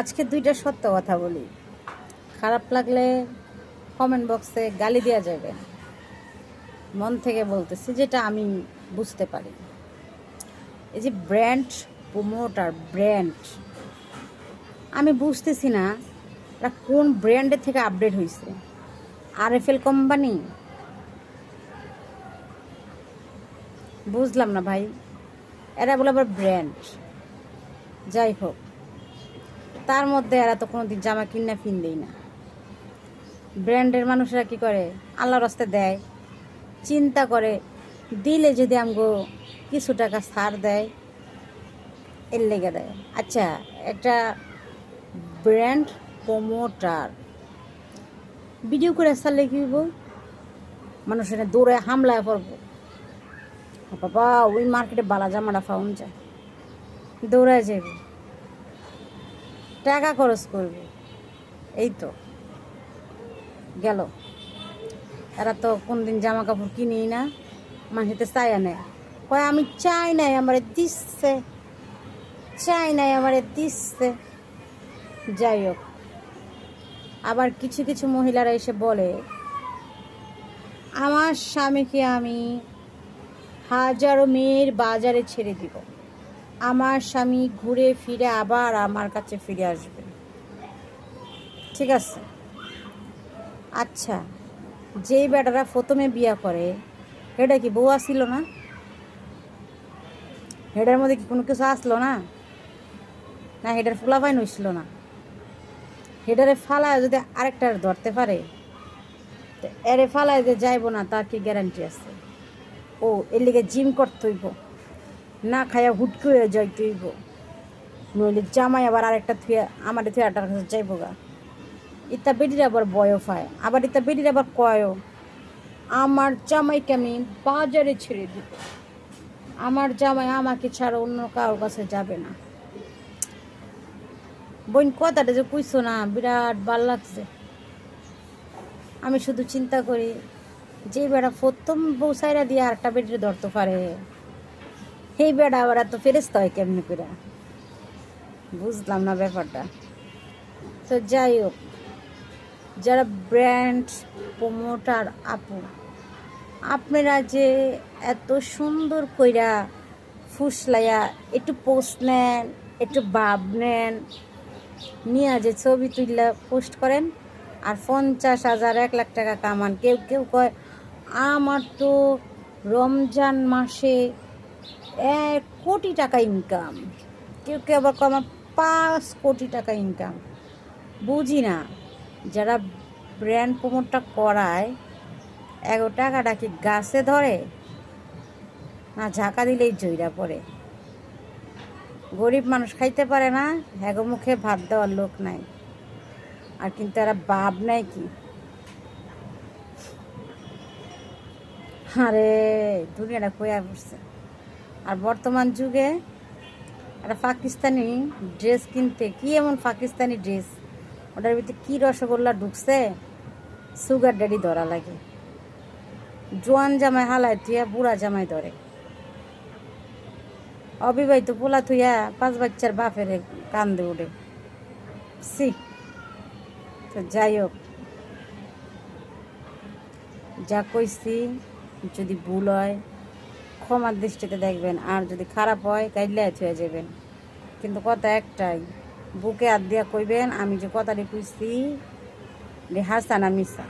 আজকে দুইটা সত্য কথা বলি। খারাপ লাগলে কমেন্ট বক্সে গালি দেওয়া যাবে। মন থেকে বলতেছি যেটা আমি বুঝতে পারি। এই যে ব্র্যান্ড প্রমোটার ব্র্যান্ড আমি বুঝতেছি না এটা কোন ব্র্যান্ডের থেকে আপডেট হয়েছে আর এফ এল কোম্পানি বুঝলাম না ভাই। এরা বলে আবার ব্র্যান্ড যাই হোক। তার মধ্যে এরা তো কোনোদিন জামা কিনা ফিনদেই না। ব্র্যান্ডের মানুষরা কি করে? আল্লাহ রাস্তে দেয়। চিন্তা করে, দিলে যদি আমগো কিছু টাকা ছাড় দেয়, এর লেগে দেয়। আচ্ছা একটা ব্র্যান্ড প্রমোটার। ভিডিও করে ছাড়লে কি হইব? মানুষের দৌড়ে হামলায় পড়ব। বাবা, ওই মার্কেটে বালা জামাটা পাউন যায়। দৌড়ায় যাবে টাকা খরচ করবে। এই তো। গেল। এরা তো কোনদিন জামা কাপড় কিনেই না মানুষেতে চাই নেয়। কয়, আমি চাই নাই, আমারে দিচ্ছে। চাই নাই, আমারে দিচ্ছে। যাই হোক। আবার কিছু কিছু মহিলারা এসে বলে, আমার স্বামীকে আমি হাজারো মেয়ের বাজারে ছেড়ে দিব। আমার স্বামী ঘুরে ফিরে আবার আমার কাছে ফিরে আসবে। ঠিক আছে? আচ্ছা যেই বেটারা প্রথমে বিয়া করে এটা কি বউ আসছিল না? হেডের মধ্যে কি কোনো কিছু আসলো না? না হেডের ফুলাফাইন হইছিল না? হেডারে ফালায় যদি আরেকটা ধরতে পারে এরে ফালায় যে যাইব না, তার কি গ্যারান্টি আছে? ও, এর লিগে জিম করতে হইব। না খাইয়া হুট করে যাইতে হইব নইলে জামাই আবার আরেকটা থুয়ে আমার থুয়াটার কাছে যাইবো গা। ইতা বেটির আবার বয় পায় আবার ইতা বেটির আবার কয়ও। আমার জামাইকে আমি বাজারে ছেড়ে দিব। আমার জামাই আমাকে ছাড়া অন্য কারোর কাছে যাবে না। বোন, কথাটা যে কইছো না, বিরাট ভালো লাগছে। আমি শুধু চিন্তা করি, যে বেড়া প্রথম বউ সাইরা দিয়ে আরেকটা বেটির ধরতে পারে। সেই বেড়া আবার এত ফেরেস্ত হয় কেমনি করে বুঝলাম না ব্যাপারটা। তো যাই হোক, যারা ব্র্যান্ড প্রমোটার আপু, আপনারা যে এত সুন্দর কইরা ফুসলাইয়া একটু পোস্ট নেন, একটু ভাব নেন, নিয়ে যে ছবি তুললে পোস্ট করেন, আর পঞ্চাশ হাজার, এক লাখ টাকা কামান, কেউ কেউ কয়, আমার তো রমজান মাসে এক কোটি টাকা ইনকাম কেউ কেউ আবার আমার পাঁচ কোটি টাকা ইনকাম বুঝি না, যারা ব্র্যান্ড প্রমোটটা করায়, এগো টাকাটা কি গাছে ধরে? না ঝাঁকা দিলেই জইরা পড়ে। গরিব মানুষ খাইতে পারে না হ্যাগো মুখে ভাত দেওয়ার লোক নাই। আর কিন্তু এরা বাপ নাই কি? আরে, দুনিয়াটা কয়া পড়ছে। আর বর্তমান যুগে একটা পাকিস্তানি ড্রেস কিনতে, কি এমন পাকিস্তানি ড্রেস? ওটার ভিতরে কী রসগোল্লা ঢুকছে? সুগার ড্যাডি ধরা লাগে। জোয়ান জামাই হালায় তুইয়া বুড়া জামাই ধরে। অবিবাহিত পোলা থুইয়া পাঁচ বাচ্চার বাপের কান্দে উঠে সি তো যাই হোক। যা কইছি, যদি ভুল হয় ক্ষমার দৃষ্টিতে দেখবেন, আর যদি খারাপ হয় কাইলে ছুঁয়ে যাবেন। কিন্তু কথা একটাই, বুকে আর দিয়া কইবেন, আমি যে কথাটি খুঁজছি হাসানা মিশা